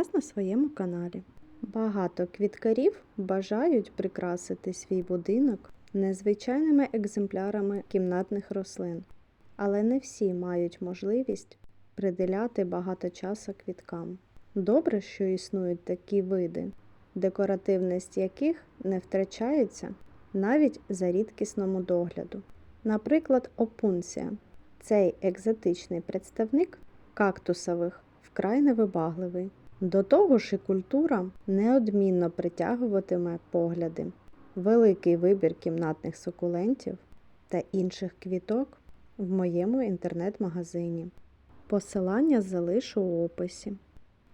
вас на своєму каналі. Багато квіткарів бажають прикрасити свій будинок незвичайними екземплярами кімнатних рослин, але не всі мають можливість приділяти багато часу квіткам. Добре, що існують такі види, декоративність яких не втрачається навіть за рідкісному догляду. Наприклад, опунція. Цей екзотичний представник кактусових вкрай невибагливий. До того ж і культура неодмінно притягуватиме погляди. Великий вибір кімнатних сукулентів та інших квіток в моєму інтернет-магазині. Посилання залишу у описі.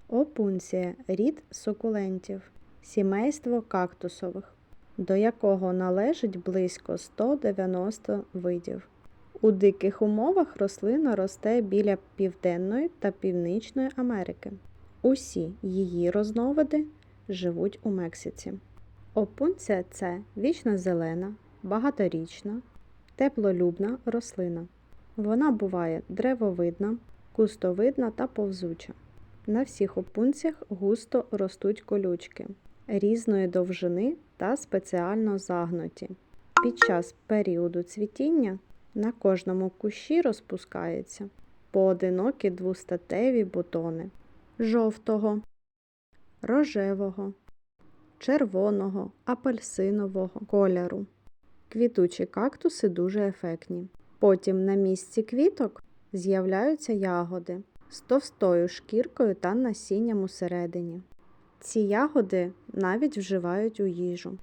Опунція рід сукулентів, сімейство кактусових, до якого належить близько 190 видів. У диких умовах рослина росте біля Південної та Північної Америки. Усі її розновиди живуть у Мексиці. Опунція це вічно зелена, багаторічна, теплолюбна рослина. Вона буває древовидна, кустовидна та повзуча. На всіх опунціях густо ростуть колючки різної довжини та спеціально загнуті. Під час періоду цвітіння на кожному кущі розпускаються поодинокі двостатеві бутони жовтого, рожевого, червоного, апельсинового кольору. Квітучі кактуси дуже ефектні. Потім на місці квіток з'являються ягоди з товстою шкіркою та насінням усередині. Ці ягоди навіть вживають у їжу.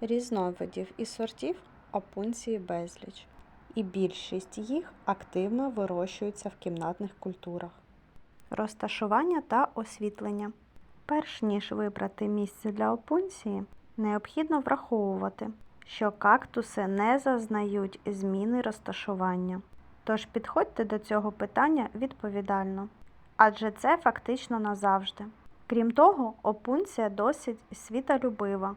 Різновидів і сортів опунції безліч, і більшість їх активно вирощуються в кімнатних культурах. Розташування та освітлення. Перш ніж вибрати місце для опунції, необхідно враховувати, що кактуси не зазнають зміни розташування. Тож підходьте до цього питання відповідально, адже це фактично назавжди. Крім того, опунція досить світолюбива.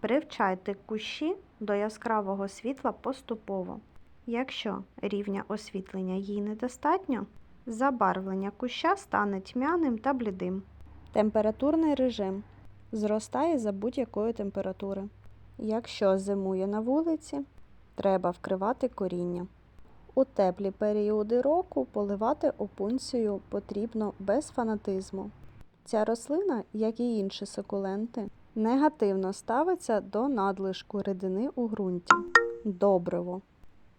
Привчайте кущі до яскравого світла поступово. Якщо рівня освітлення їй недостатньо, забарвлення куща стане тьмяним та блідим. Температурний режим зростає за будь-якої температури. Якщо зимує на вулиці, треба вкривати коріння. У теплі періоди року поливати опунцію потрібно без фанатизму. Ця рослина, як і інші сукуленти, негативно ставиться до надлишку рідини у ґрунті. Добриво.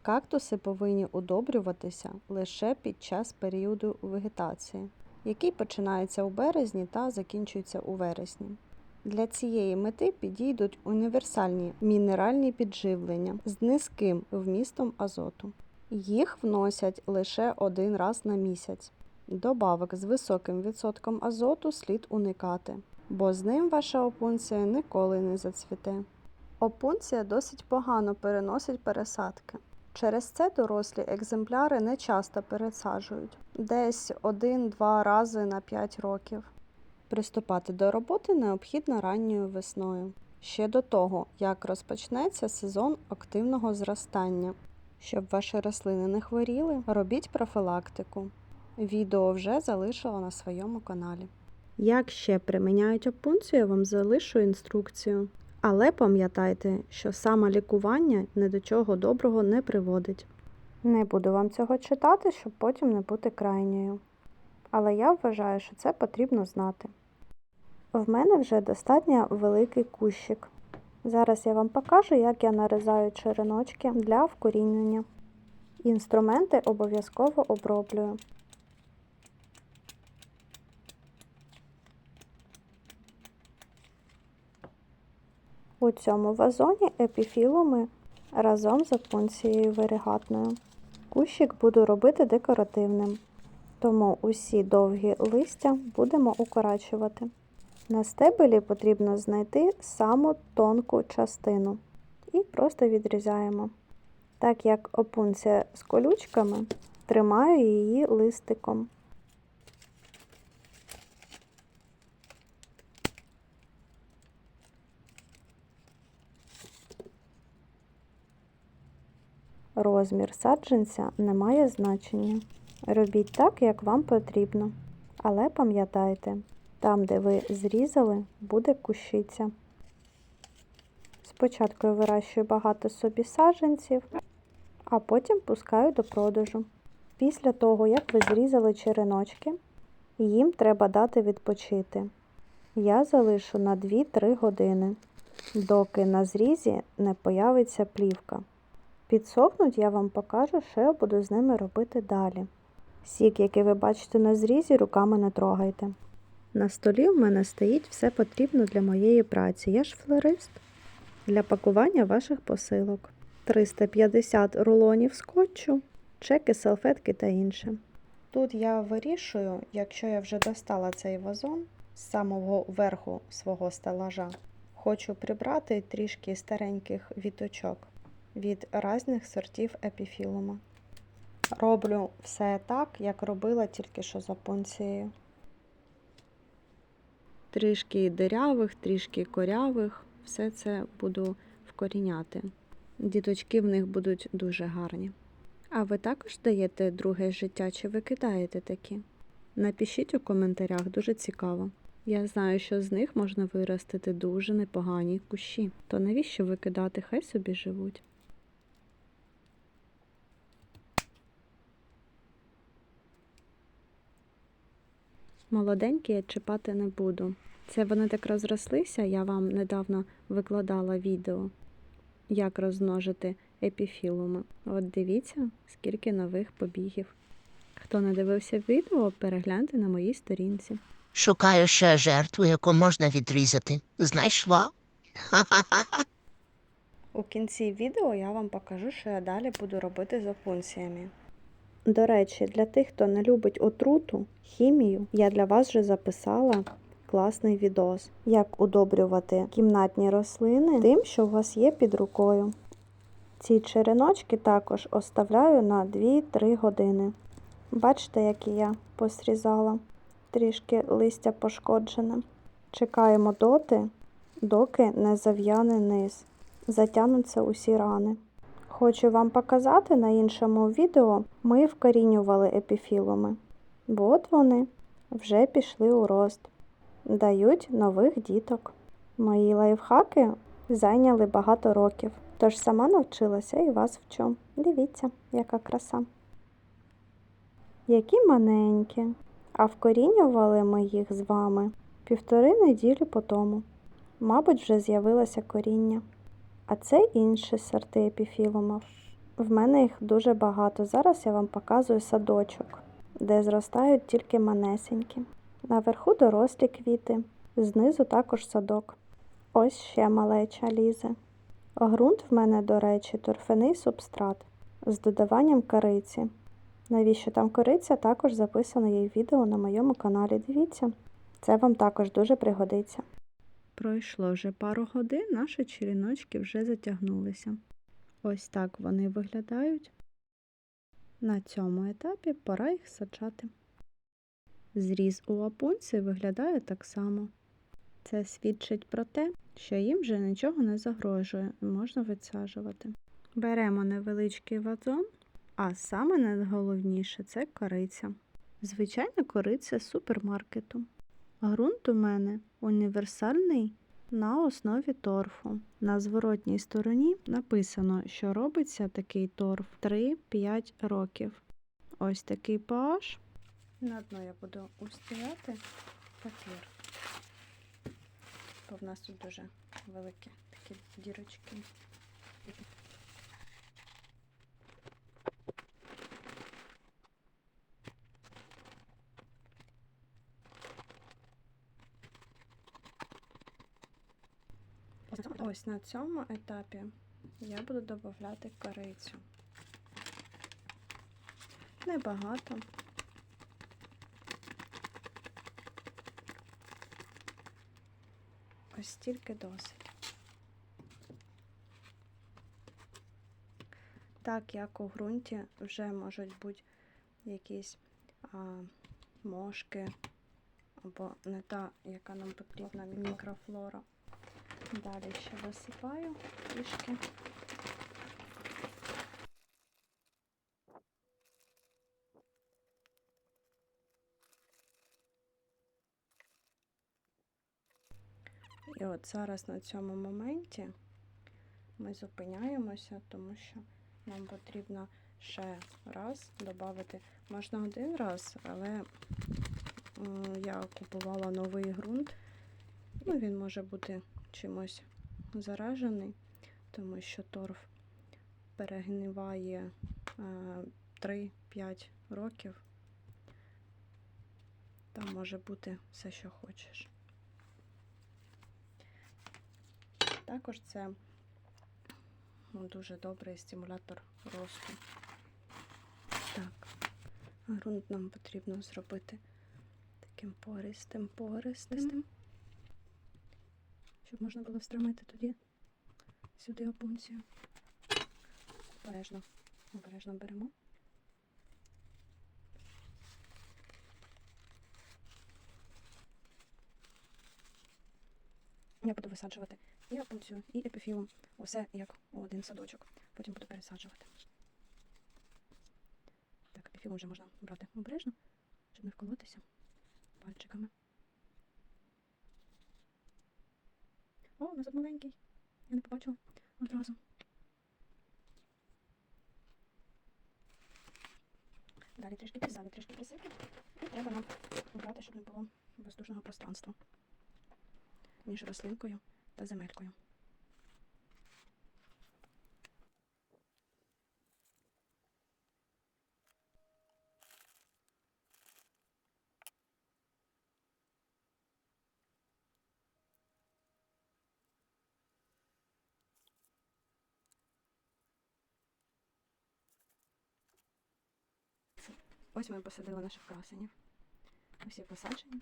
Кактуси повинні удобрюватися лише під час періоду вегетації, який починається у березні та закінчується у вересні. Для цієї мети підійдуть універсальні мінеральні підживлення з низьким вмістом азоту. Їх вносять лише один раз на місяць. Добавок з високим відсотком азоту слід уникати, бо з ним ваша опунція ніколи не зацвіте. Опунція досить погано переносить пересадки. Через це дорослі екземпляри не часто пересаджують десь 1-2 рази на 5 років. Приступати до роботи необхідно ранньою весною, ще до того, як розпочнеться сезон активного зростання. Щоб ваші рослини не хворіли, робіть профілактику. Відео вже залишила на своєму каналі. Як ще приміняють опунцію, я вам залишу інструкцію. Але пам'ятайте, що саме лікування ні до чого доброго не приводить. Не буду вам цього читати, щоб потім не бути крайньою. Але я вважаю, що це потрібно знати. В мене вже достатньо великий кущик. Зараз я вам покажу, як я нарізаю череночки для вкорінення. Інструменти обов'язково оброблюю. У цьому вазоні епіфілуми разом з опунцією варігатною. Кущик буду робити декоративним, тому усі довгі листя будемо укорачувати. На стебелі потрібно знайти саму тонку частину і просто відрізаємо. Так як опунція з колючками, тримаю її листиком. Розмір саджанця не має значення. Робіть так, як вам потрібно. Але пам'ятайте, Там, де ви зрізали, буде кущиця. Спочатку я вирощую багато собі саджанців, а потім пускаю до продажу. Після того, як ви зрізали череночки, їм треба дати відпочити. Я залишу на 2-3 години, доки на зрізі не появиться плівка. Підсохнуть, я вам покажу, що я буду з ними робити далі. Сік, який ви бачите на зрізі, руками не трогайте. На столі в мене стоїть все потрібно для моєї праці. Я ж флорист. Для пакування ваших посилок. 350 рулонів скотчу, чеки, салфетки та інше. Тут я вирішую, якщо я вже достала цей вазон з самого верху свого стелажа, хочу прибрати трішки стареньких віточок від різних сортів епіфілума. Роблю все так, як робила тільки що за пункцією. Трішки дирявих, трішки корявих, все це буду вкоріняти. Діточки в них будуть дуже гарні. А ви також даєте друге життя чи ви кидаєте такі? Напишіть у коментарях, дуже цікаво. Я знаю, що з них можна виростити дуже непогані кущі. То навіщо викидати? Хай собі живуть. Молоденькі я чіпати не буду. Це вони так розрослися, я вам недавно викладала відео, як розмножити епіфілуми. От дивіться, скільки нових побігів. Хто не дивився відео, перегляньте на моїй сторінці. Шукаю ще жертву, яку можна відрізати. Знайшла. У кінці відео я вам покажу, що я далі буду робити з опунціями. До речі, для тих, хто не любить отруту, хімію, я для вас вже записала класний відос, як удобрювати кімнатні рослини тим, що у вас є під рукою. Ці череночки також оставляю на 2-3 години. Бачите, які я посрізала, трішки листя пошкоджене. Чекаємо доти, доки не зав'яне низ затягнуться усі рани. Хочу вам показати на іншому відео, ми вкорінювали епіфілуми. Бо от вони вже пішли у рост, дають нових діток. Мої лайфхаки зайняли багато років, тож сама навчилася і вас вчу. Дивіться, яка краса. Які маленькі, а вкорінювали ми їх з вами півтори неділі по тому. Мабуть, вже з'явилося коріння. А це інші сорти епіфілумів. В мене їх дуже багато. Зараз я вам показую садочок, де зростають тільки манесенькі. Наверху дорослі квіти, знизу також садок. Ось ще малеча лізе. Грунт в мене, до речі, торфяний субстрат з додаванням кориці. Навіщо там кориця, також записано є відео на моєму каналі. Дивіться, це вам також дуже пригодиться. Пройшло вже пару годин, наші черіночки вже затягнулися. Ось так вони виглядають. На цьому етапі пора їх саджати. Зріз у лапунці виглядає так само. Це свідчить про те, що їм вже нічого не загрожує і можна відсаджувати. Беремо невеличкий вазон, а саме найголовніше це кориця. Звичайна кориця супермаркету. Грунт у мене універсальний на основі торфу. На зворотній стороні написано, що робиться такий торф 3-5 років. Ось такий pH. На дно я буду устиляти папір. Бо в нас тут дуже великі такі дірочки. Ось на цьому етапі я буду додавати корицю. Небагато. Ось стільки досить. Так як у ґрунті вже можуть бути якісь а, мошки або не та, яка нам потрібна мікрофлора. Далі ще висипаю трішки. І от зараз на цьому моменті ми зупиняємося, тому що нам потрібно ще раз додати. Можна один раз, але я купувала новий ґрунт. Ну, він може бути чимось заражений, тому що торф перегниває е, 3-5 років. Там може бути все, що хочеш. Також це ну, дуже добрий стимулятор росту. Так, ґрунт нам потрібно зробити таким пористим, пористим, щоб можна було встромити тоді сюди опунцію. Обережно, обережно беремо. Я буду висаджувати і опунцію, і епіфілум. Усе як у один садочок. Потім буду пересаджувати. Так, епіфілум вже можна брати обережно, щоб не вколотися пальчиками. О, у нас тут маленький. Я не побачила одразу. Далі трішки пізали, трішки присипати. І треба нам обрати, щоб не було воздушного пространства між рослинкою та земелькою. Ось ми посадили наших красенів. Усі посаджені,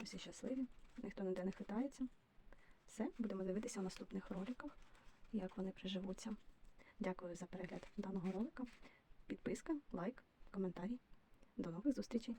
усі щасливі, ніхто ніде не хитається. Все, будемо дивитися у наступних роликах, як вони приживуться. Дякую за перегляд даного ролика. Підписка, лайк, коментарі. До нових зустрічей!